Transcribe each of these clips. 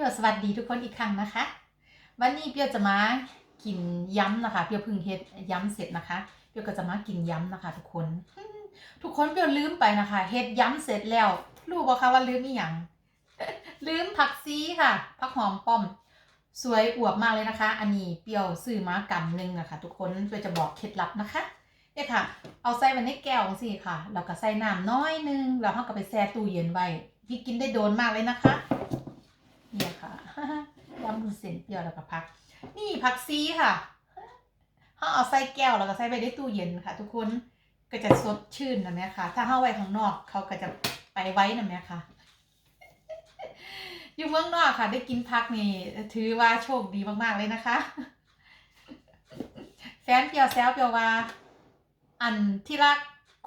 พี่โอสวัสดีทุกคนอีกครั้งนะคะ วันนี้เปียวจะมากินยำนะคะเปียวเพึ่งเฮ็ดยำเสร็จนะคะเปียวก็จะมากินยำนะคะ ทุกคน ทุกคนเปียวลืมไปนะคะ เฮ็ดยำเสร็จแล้วรู้บ่คะว่าลืมอีหยังลืมผักซีค่ะผักหอมป้อม สวยอวบมากเลยนะคะ อันนี้เปียวซื้อมากำหนึ่งอะค่ะทุกคนเปียวจะบอกเคล็ดลับนะคะเนี่ยค่ะ เอาใส่ไว้ในแก้วสิค่ะแล้วก็ใส่น้ำน้อยนึงแล้วเราก็ไปแช่ตู้เย็นไว้พี่กินได้โดนมากเลยนะคะ ยำมุนเส้นเปรี้ยวแล้วก็พัก นี่ผักซีค่ะเขาเอาใส่แก้วแล้วก็ใส่ไปในตู้เย็นค่ะ ทุกคนก็จะสดชื่นนะแม่ค่ะ ถ้าเข้าไว้ข้างนอกเขาก็จะไปไว้นะแม่ค่ะ อยู่เมืองนอกค่ะ ได้กินพักนี่ ถือว่าโชคดีมากๆเลยนะคะ แฟนเปียวแซวเปียวว่า อันที่รัก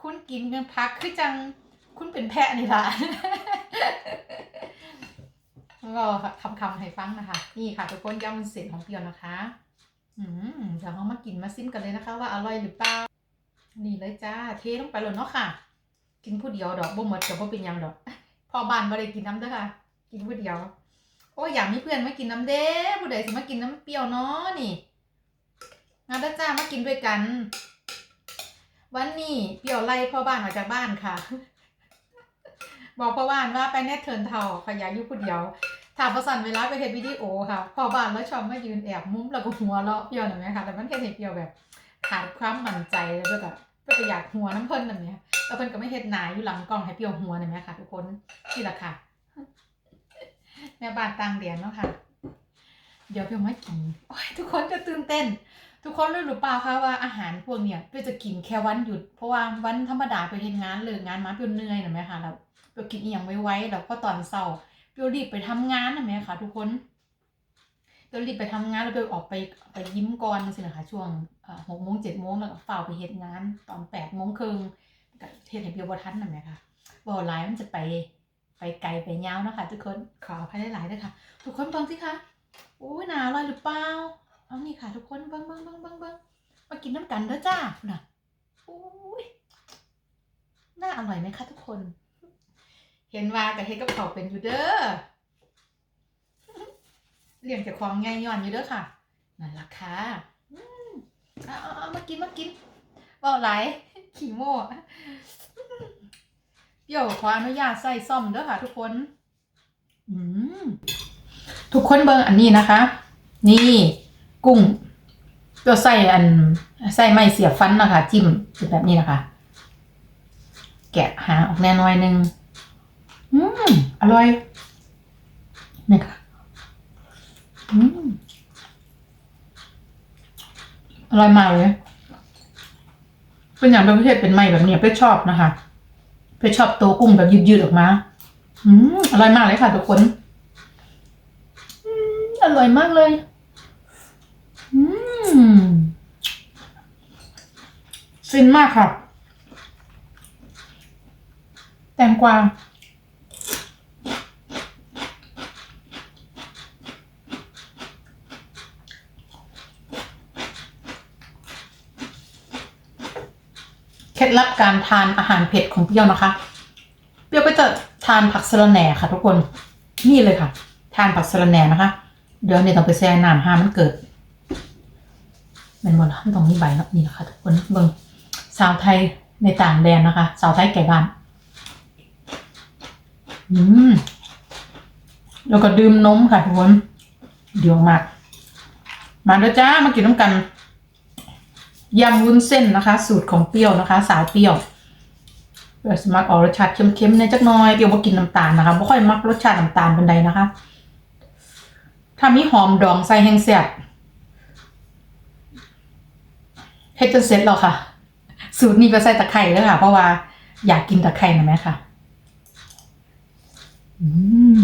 คุณกินเงินพักคือจังคุณเป็นแพะนี่ล่ะ ก็คำคำให้ฟังนะคะ นี่ค่ะทุกคนยำวุ้นเส้นของเปียวนะคะ อืมเดี๋ยวเรามากินมาซิมกันเลยนะคะ ว่าอร่อยหรือเปล่า นี่เลยจ้า เทลงไปเลยเนาะค่ะ กินผู้เดียวดอกบ่หมดกับบ่เป็นยังดอกพอบานบ่ได้กินน้ำเด้อค่ะ กินผู้เดียว โอ้ยอยากมีเพื่อนมากินน้ำเด้ผู้ใดสิมากินน้ำเปรี้ยวเนาะนี่งานด้จ้ามากินด้วยกัน วันนี้เปรี้ยวไล่พ่อบ้านออกจากบ้านค่ะ บอกพ่อบ้านว่าไปแน่เทินเทาขยากอยู่ผู้เดียว ถามประสันเวลาไปเห็นวิดีโอค่ะ พอบ้านแล้วชอบมายืนแอบมุ้มแล้วก็หัวเราะเปรี้ยวหน่อยไหมคะแต่มันเห็นเห็นเดียวแบบขาดความมั่นใจแล้วก็แบบก็จะอยากหัวน้ำเพิ่นแบบเนี้ยแล้วเพิ่นก็ไม่เห็นหนาอยู่หลังกล้องให้เปียวหัวหน่อยไหมคะทุกคนนี่แหละค่ะแม่บ้านต่างเดียนเนาะค่ะ เดี๋ยวเปียวมากินโอ้ยทุกคนจะตื่นเต้น ทุกคนรู้หรือเปล่าคะว่าอาหารพวกเนี้ยเปียวจะกินแค่วันหยุดเพราะว่าวันธรรมดาไปเฮ็ดงานเลิกงานมาเปียวเหนื่อยหน่อยไหมคะแล้วเปียวกินอีหยังไว้ๆแล้วก็ตอนเช้า เบลรีบไปทำงานนะแม่ค่ะ ทุกคนเบลรีบไปทำงานแล้วเบลออกไปไปยิ้มก่อนสินะคะช่วงหกโมงเจ็ดโมงแล้วก็ฝ่าไปเฮ็ดงาน ตอนแปดโมงครึ่งก็เฮ็ดให้เบลบทันนะแม่ค่ะบ่หลายมันจะไปไปไกลไปยาวนะคะทุกคนขออภัยหลายๆด้วยค่ะ ทุกคนเบิ่งสิคะโอ้ยหนาอร่อยหรือเปล่าเอานี่ค่ะ ทุกคนเบิ่งเบิ่งเบิ่งเบิ่งเบิ่งมากินน้ำกันเด้อจ้าน่ะโอ้ยน่าอร่อยไหมคะทุกคน เห็นว่ากับเฮ็ดกับเขาเป็นอยู่เด้อเลี้ยงเจากของไงย้อนอยู่เด้อค่ะนั่นล่ะค่ะอืมเอาเอาเอามากินมากินเบาไหลขี้โม่เปรี้ยวขออนุญาตใส่ซ่อมเด้อค่ะ ทุกคนอืมทุกคนเบิ่งอันนี้นะคะ นี่กุ้งเปรี้ยวใส่อันใส่ไม้เสียบฟันนะคะ จิ้มเป็นแบบนี้นะคะ แกะหาออกแน่น้อยหนึง อืมอร่อยนี่ค่ะอืมอร่อยมากเลยเป็นอย่างประเภทเป็นไม้แบบเนี้ยเป้ชอบนะคะเป้ชอบตัวกุ้งแบบยืดๆออกมา อืมอร่อยมากเลยค่ะทุกคนอืมอร่อยมากเลย อืมฟินมากค่ะ แตงกวา เคล็ด ลับการทานอาหารเผ็ดของเปรี้ยวนะคะ เปรี้ยวก็จะทานผักสะระแหน่ค่ะ ทุกคนนี่เลยค่ะ ทานผักสะระแหน่นะคะ เดี๋ยวเนี่ยต้องไปแช่น้ำห้ามันเกิดเป็นหมดแล้วตรงนี้ใบแล้วนี่นะคะทุกคนเบิ่งสาวไทยในต่างแดนนะคะ สาวไทยแก่บ้านอืมแล้วก็ดื่มนมค่ะทุกคนเดี๋ยวมาก มาเด้อจ้ามากินน้ำกัน ยำวุ้นเส้นนะคะ สูตรของเปรี้ยวนะคะ สายเปรี้ยวเปรี้ยวสมักออกรสชาติเค็มๆในจักน้อยเปรี้ยวบ่กินน้ำตาลนะคะไม่ค่อยมักรสชาติน้ำตาลเป็นใดนะคะถ้ามีหอมดองใส่แห้งแซ่บเฮ็ดจนเสร็จแล้วค่ะ สูตรนี้ก็ใส่ตะไคร้แล้วค่ะ เพราะว่าอยากกินตะไคร้นะแม่ค่ะอืม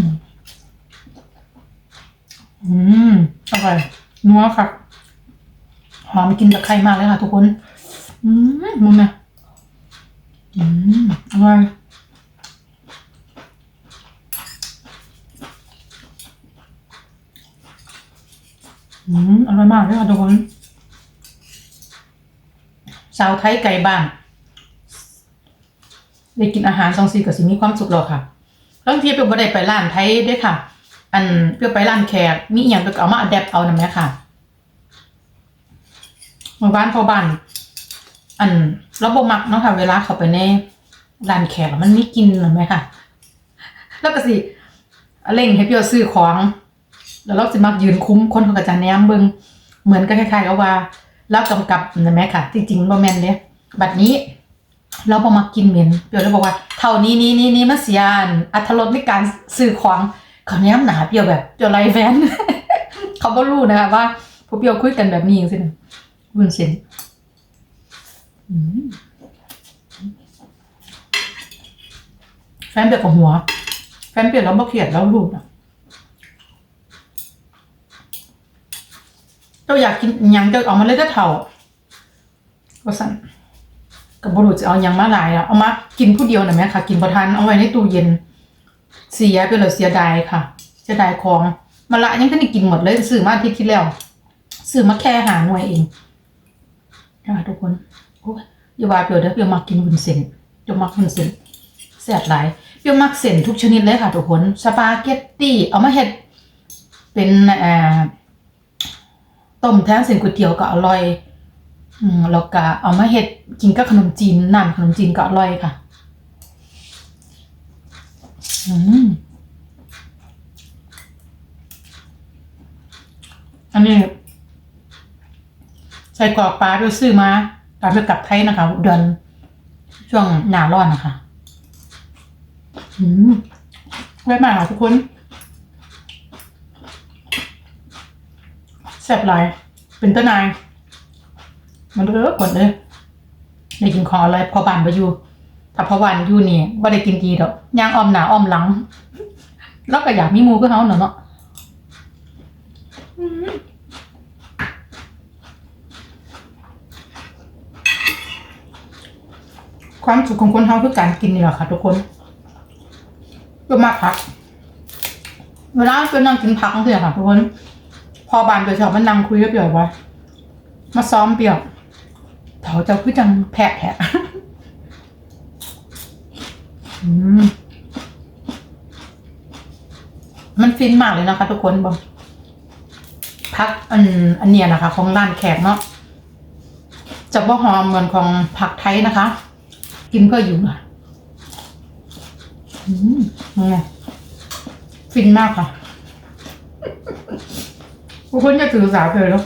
อืมอร่อยนัวค่ะ หอมกินตะไคร้มากเลยค่ะ ทุกคน อืมมึงนะอืมอร่อยอืมอร่อยมากเลยค่ะทุกคน สาวไทยไก่บ้านได้กินอาหารสองสีกับสิมีความสุขหรอกค่ะบางทีเป็นบ่ได้ไปร้านไทยด้วยค่ะ อันเปียวไปร้านแขกมีอย่างก็เอามาอัดแอปเอานะแม่ค่ะ เมื่อวานพอบ้านอันระบบมักเนาะค่ะ เวลาเขาไปในร้านแขกมันไมีกลินนะแม่ค่ะ แล้วก็สิเร่งให้เปรี้ยวซื้อของ แล้วเราสิมักยืนคุ้มคนเขาก็จะแนมเบิงเหมือนก็คล้ายๆกับว่าเรากำกับนะแม่ค่ะจริงๆบ่แมนเด้บัดนี้ เราบ่มากินเหม็นเปียวเลยบอกว่าเท่านี้นี้นี้นี้มันเสียอันอัตรสในการซื้อของเขาแนมหนาเปียวแบบเปียวไรแฟนเขาบ่รู้นะคะว่าพวกเปียวคุยกันแบบนี้จริง วุ้นเส้นอืมแฟนเปียวกับหัว แฟนเปียนแล้วบ่เขียดแล้วรูดอะเจ้าอยากกินยังเจ้าเอามาเลยเด้อเท่าก็สั่นกับบรุษจะเอายังมาหลายอะเอามากินผู้เดียวน่ะแม่ค่ะ กินประทานเอาไว้ในตู้เย็น เสียไปเลยเสียดายค่ะเสียดายของมาละยังก็ได้กินหมดเลยซื้อมาทิตย์ที่แล้วซื้อมาแค่หาหน่วยเอง นะคะทุกคนโอ้ยอย่าว่าเปลี่ยวเด้อเปลี่ยวมากินวุ้นเส้นเปลี่ยวมักวุ้นเส้นแซ่บหลายเปรี้ยวมักเส้นทุกชนิดเลยค่ะทุกคนสปาเกตตี้เอามาเฮ็ดเป็นอ่อต้มแทนเส้นก๋วยเตี๋ยวก็อร่อยอืมแล้วก็เอามาเฮ็ดกินกับขนมจีนน้ำขนมจีนก็อร่อยค่ะอืมอันนี้ ใส่กรอกปลาด้วยซื้อมาปลาเพื่อกลับไทยนะคะ เดือนช่วงหนาร้อนนะคะอืมไว้มาค่ะทุกคนแซ่บหลายเป็นต้นนายมันเลิกกดเลยได้กินของอะไรพอบานไปอยู่ถ้าพอบานอยู่นี่ว่าได้กินดีดอกย่างอ้อมหนาอ้อมหลัง แล้วก็อยากมีมูก็เขาเนาะเนาะอืม ความสุขของคนเฮาคือการกินนี่แหละค่ะ ทุกคนก็มากพัก เวลาเป็นนั่งกินพักนั่นสิค่ะทุกคน พอบานไปชอบมันนั่งคุยกับเปียวไว้มาซ้อมเปียวเถาเจ้าคือจังแพะแพะมมันฟินมากเลยนะคะ ทุกคนบอกพักอันอันเนี้ยนะคะ ของร้านแขกเนาะจะบ่หอมเหมือนของผักไทยนะคะ กินเพื่ออยู่อะอืมไงฟินมากค่ะทุกคนจะถือสาเลยแล้ว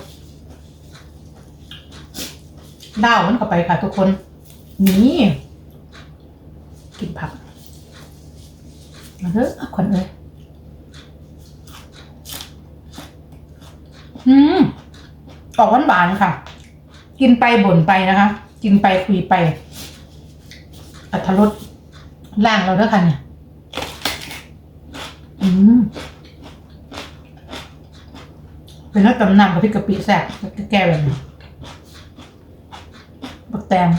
ดาวมันเข้าไปค่ะทุกคน นี่ กินผักมาเถอะคนเอ้ยอืมออกหวานหวานๆค่ะ กินไปบ่นไปนะคะ กินไปคุยไป อัตรสล่างเราด้วยค่ะเนี่ย อืมเป็นรสตำนานกับพริกกะปิแซ่บแก้แบบนี้บักแตง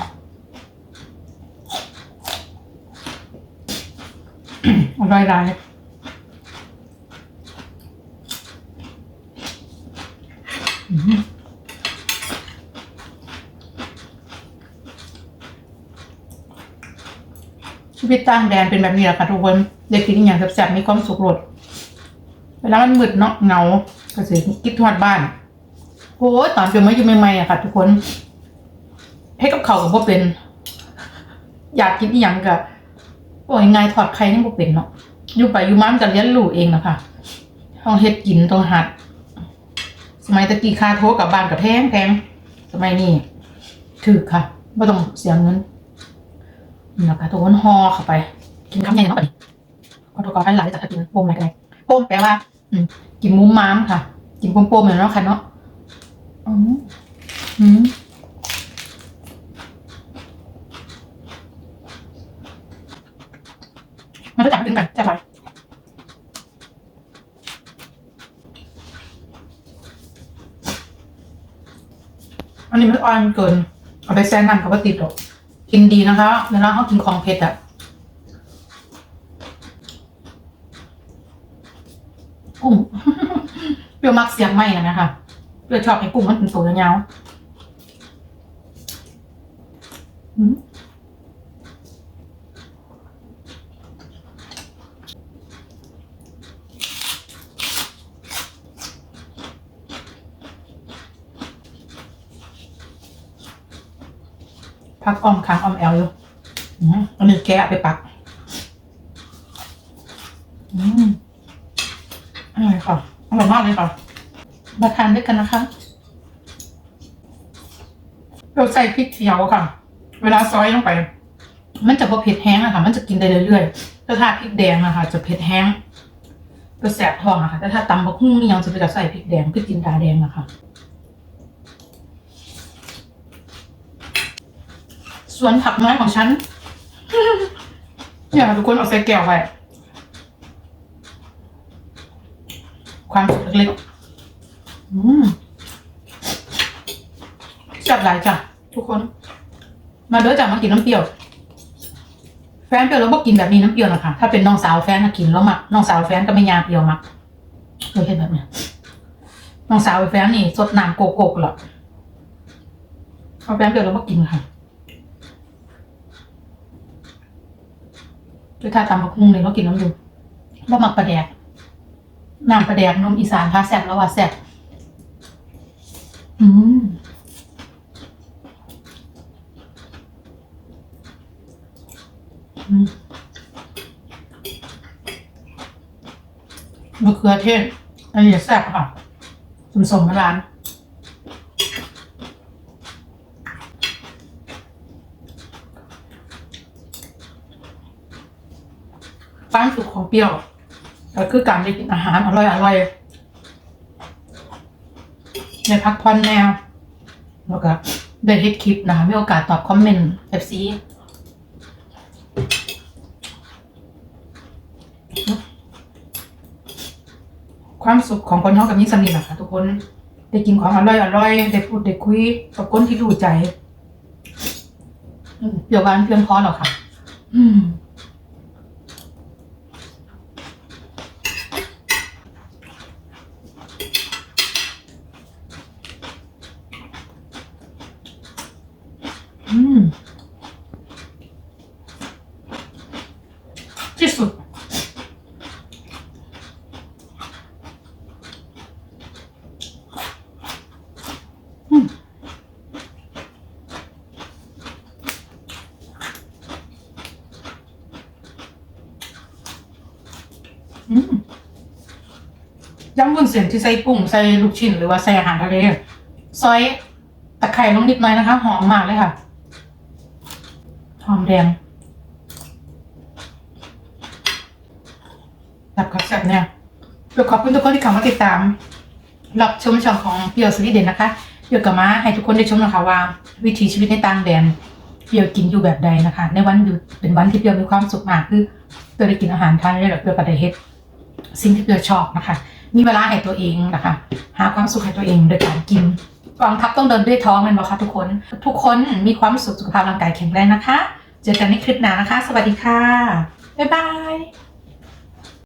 อร่อยร้าย ชีวิตต่างแดนเป็นแบบนี้แหละค่ะทุกคนเด็กกินอย่างแซ่บๆมีความสุขโลดเวลามันมืดเนาะเงาก็สิคิดทอดบ้านโอ้ยตอนเป็นมาอยู่ใหม่ๆอะค่ะ ทุกคนให้กับเขากับพ่เป็น อยากกินอีหยังกะโอ้ยง่ายทอดไข่ยังบ่เป็นเนาะอยู่ไปอยู่มามันก็เลี้ยงลูกเองนะคะต้องเฮ็ดกินต้องหัด สมัยตะกี้ค่าโทรกับบ้านกับแพงแพงสมัยนี้ถือค่ะไม่ต้องเสียเงิน นี่นะคะทุกคนห่อเข้าไป กินคำใหญ่เนาะบัดนี้ขอโทษขออภัยหลายจากกินโปมอะไรกันเลยโป้มแปลว่า อืม กินมุ้มม้ามค่ะ กินโป้มๆเหมือนเนาะค่ะเนาะอืมอืมมารู้จักกันกันจะไปอันนี้มันอ่อนเกิน เอาไปแซงน้ำกับว่าติดหรอก กินดีนะคะเวลาเขากินของเผ็ดอะกุ้งเปรี้ยวมักเสียงไหมนะนะคะเปรี้ยวชอบให้กุ้งมันเป็นตัวยาวๆ พักออมค้างออมแอลอยู่อืมอันนี้แกะไปปัก อืมอร่อยค่ะอร่อยมากเลยค่ะ มาทานด้วยกันนะคะ เราใส่พริกเขียวค่ะ เวลาซอยลงไป มันจะพอเผ็ดแห้งอะค่ะ มันจะกินได้เรื่อยๆแต่ถ้าพริกแดงอะค่ะ จะเผ็ดแห้งก็แสบท้องอะค่ะ แต่ถ้าตำบักหุ่งนี่ยังจะไปจะใส่พริกแดงพริกจินดาแดงอะค่ะ วนผักน้อยของฉันเนี่ยค่ะทุกคนเอาใส่แก้วไว้ความสุขเล็กๆอืมแซ่บหลายจ้ะทุกคน มาเด้อจ้ะมากินน้ำเปรี้ยว แฟนเปรี้ยวแล้วบอกกินแบบนี้น้ำเปรี้ยวนะคะถ้าเป็นน้องสาวแฟนก็กินแล้วมักน้องสาวแฟนก็ไม่ยาเปรี้ยวมักเลยเห็นแบบนี้น้องสาวแฟนนี่สดน้ำโกโก้หรอเอาแฟนเปรี้ยวแล้วบอกกินค่ะ ด้วยท่าตำบักหุ่งเลยเรากินน้ำดูเรามักปลาแดกน้ำปลาแดกนมอีสานพาแซ่บแล้วว่าแซ่บอืมมะเขือเทศอันนี้แซ่บค่ะสมสมร้าน ความสุขของเปรี้ยวก็คือการได้กินอาหารอร่อยอร่อยๆได้พักผ่อนแนวแล้วก็ได้เฮ็ดคลิปนะคะมีโอกาสตอบคอมเมนต์ FC ความสุขของคนท้องกับยิ่งสนิทนะคะทุกคนได้กินของอร่อยอร่อยได้พูดได้คุยกับคนที่รู้ใจอืมเดี๋ยววันเพียงพอหรอค่ะ อืม ยำวุ้นเส้นที่ใส่กุ้งใส่ลูกชิ้นหรือว่าใส่อาหารทะเลซอยตะไคร้ลงนิดหน่อยนะคะ หอมมากเลยค่ะ หอมแดงรับกับแซ่บเนี่ยขอบคุณทุกคนที่เข้ามาติดตามรับชมช่องของเปียวสวีเดนนะคะเดี๋ยวกับมาให้ทุกคนได้ชมนะคะว่า วิถีชีวิตในต่างแดนเปียวกินอยู่แบบใดนะคะ ในวันหยุดเป็นวันที่เปียวมีความสุขมากคือเปียวได้กินอาหารไทานได้แบบเปียวก็ได้เฮ็ด สิ่งที่เธอชอบนะคะ มีเวลาให้ตัวเองนะคะ หาความสุขให้ตัวเองโดยการกินกองทัพต้องเดินด้วยท้องแมันบอกคะทุกคน ทุกคนมีความสุขสุขภาพร่างกายแข็งแรงนะคะ เจอกันในคลิปหน้านะคะ สวัสดีค่ะ บ๊ายบาย